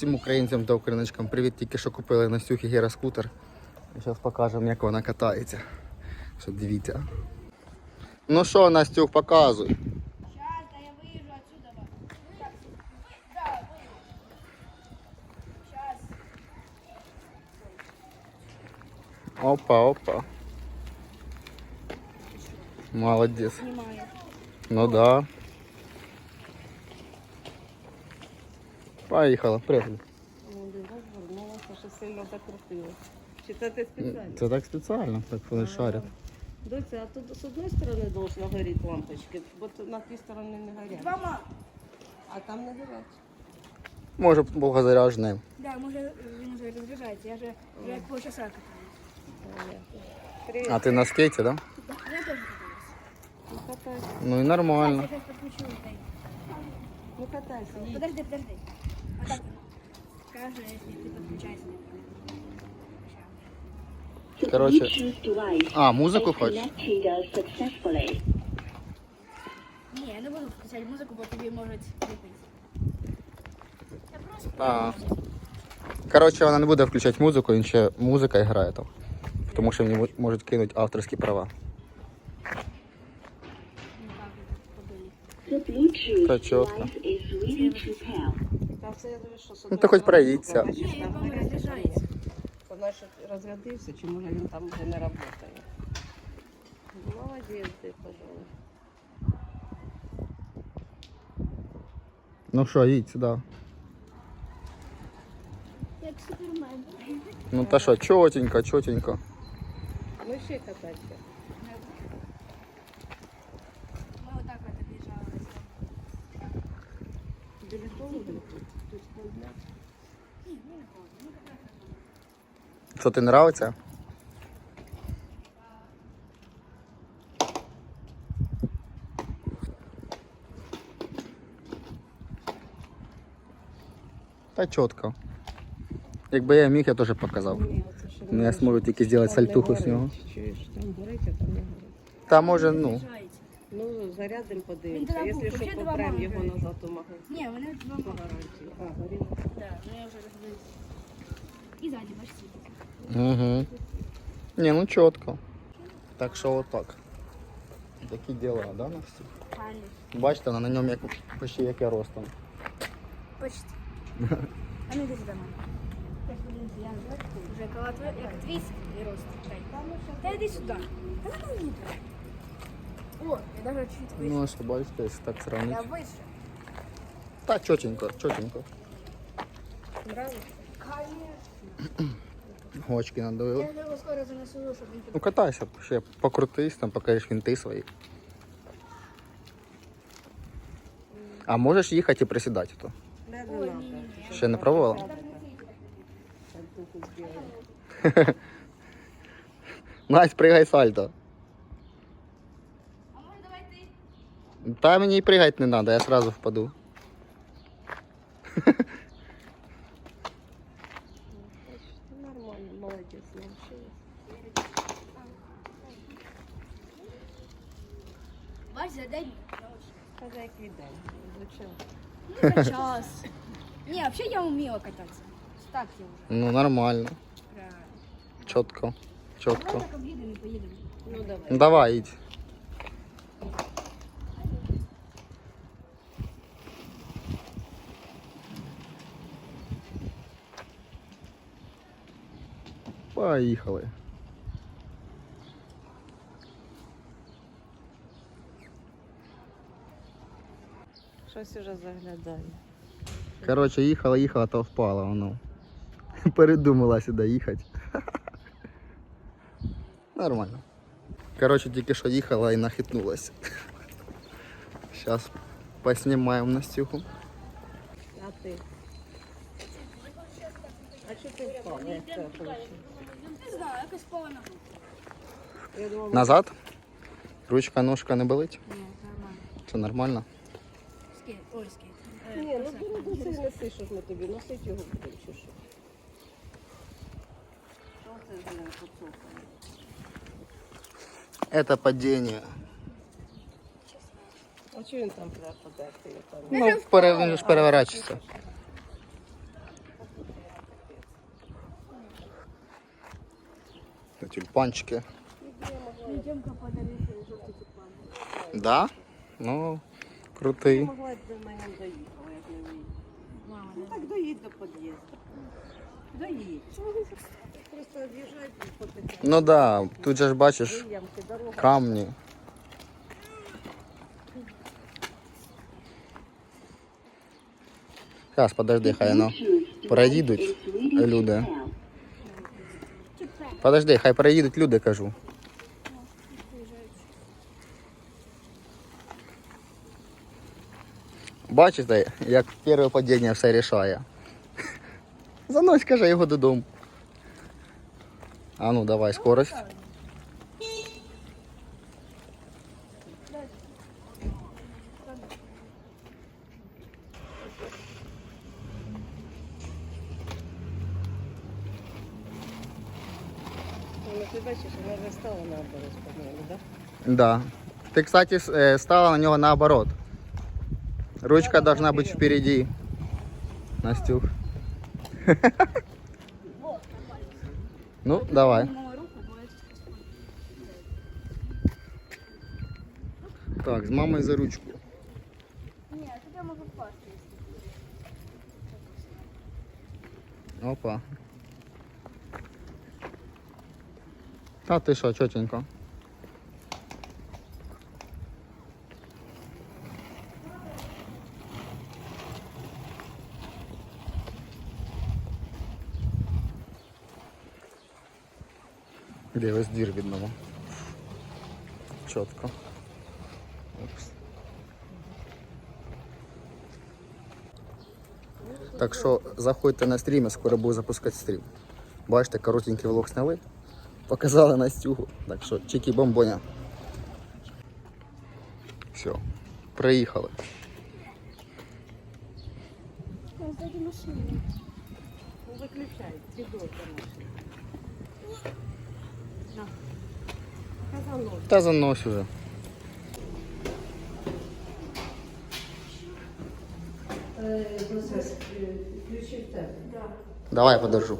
Всім українцям та україночкам привіт, тільки що купили Настюхі гіроскутер. Зараз покажемо, як вона катається. Що дивіться. Ну що, Настюх, показуй. Сейчас, да я выезжу отсюда. вот. Так, Да, выезжу. Сейчас. Опа, опа. Молодець. Снимаю. Ну да. Поїхала, пригай. Один раз вернулася, що сильно закрутило. Чи це ти спеціально? Це так спеціально, так вони шарять. Доця, а тут з одної сторони должна горіти лампочки, бо тут на тій стороні не горять. Два. А там не горять. Може благозаряженим. Да, може він вже розряджається. Я вже вже як полчаса катаюсь. А ти на скейті, да? Да, я теж катаюсь. Ну катайся, Ну і Я нормально. зараз підключу. ну катайся. Подожди, подожди. А так скажи, якщо ти підключаєшся. Короче. Bluetooth device А, музику is хочеш? connected successfully. Ні, я не буду включати музику, бо тобі можуть відбити. Я просто А. Коротше, вона не буде включати музику, він ще музика грає там. Тому що мені можуть кинути авторські права. що з Ну, одної ти хоч сторони проїдься. бачиш, Ні, я там вам горять, розряджається. То значить розрядився, чи може він там вже не працює. Молодець ти, пожалуй. Ну що, їдь сюди. Як супермен. Ну та що, чотенько, чотенько. Ну ще катайся. Біля того, тут холодно. Що ти нравиться? Та чітко. Якби я міг, я теж показав. Ні, оце ще Ну, я не зможу тільки зробити Там не сальтуху з горить, нього. Чуєш, там горить, а там не горить. Та може, ну. Об'їжджається. Ну, зарядим Він подивимося. тоді Якщо був, що, ще два попрем мами його горить. назад у магазин. Ні, вони два По гарантії. А, горіло. Да, ну я вже роздивився. І ззаді, бачиш, світить. Угу. Не, ну чітко. Так що отак. Такі діла, да, Настя? Пані. Бачите, вона на ньому як почти як я ростом. Почти. А ну йди сюди, мама. Вже коли твій, як твій і рост. Та йди сюди. Та не їду. О, я навіть чуть вище. Ну, що бачите, якщо так Я сравнити. вище. Та чотенько, чотенько. Нравиться? Гочки надавили. Я його скоро занесу, щоб він Ну катайся, ще покрутись, там покажеш вінти свої. А можеш їхати і присідати то? Не, не надо. Ще не пробувала? Сальтуху зробила. Настя, пригай сальто. ти? Та мені і пригати не треба, я сразу впаду. Ну, Нормально, молодець, навчилась. Бач, за день. Та за який день? Звичайно. Ну, за час. Ні, взагалі я вміла кататися. Так я вже. Ну нормально. Правильно. Чітко. Чітко. Давай так об'їдемо і поїдемо. Ну, давай. Ну, Давай, їдь. Поїхали. Щось уже заглядає. Коротше, їхала, їхала, то впала воно. Передумала сюди їхати. Нормально. Коротше, тільки що їхала і нахитнулася. Зараз поснімаємо Настюху. А ти? А що ти впала? Назад. Ручка, ножка не болить. Ні, нормально. Це нормально. Скейт, ой, скейт. Ні, ну бери до цей неси, що ж ми тобі носить його будемо, чи що? Що це з ним поцупано? Это падение. А чого він там подертий? Там? Ну, пере, він ж переворачується. тюльпанчики. Идем-ка подарим желтый тюльпан. Да? Ну, крутий. Могла б до мене доїхала, як не виїхала. Мама, Ну так доїдь до під'їзду. Доїдь. Просто об'їжджай потихеньку. Ну да, тут же ж бачиш Ямки, дорога. камні. Зараз, подожди, хай ну. Проїдуть люди. Подожди, хай проїдуть люди, кажу. Бачите, як перше падіння все рішає. Занось, каже, його додому. А ну давай, скорость. Ну, ти бачиш, вона вже стала наоборот, по-моєму, так? Да. Ты, кстати, э, стала на него наоборот. Ручка должна быть впереди. Настюх. Ну, давай. Так, с мамой за ручку. Нет, тут я могу впасть. Опа. Та ти що, чотенько. Де весь дір видно. Чітко. Опс. Так що заходьте на стрім, я скоро буду запускати стрім. Бачите, коротенький влог сняли, показали Настюгу. Так що чики бомбоня. Все, приїхали. Сзади машина. Ну, виключай, ці дойка наші. Казанок. Та занось уже. Ключі в тебе. Давай я подержу.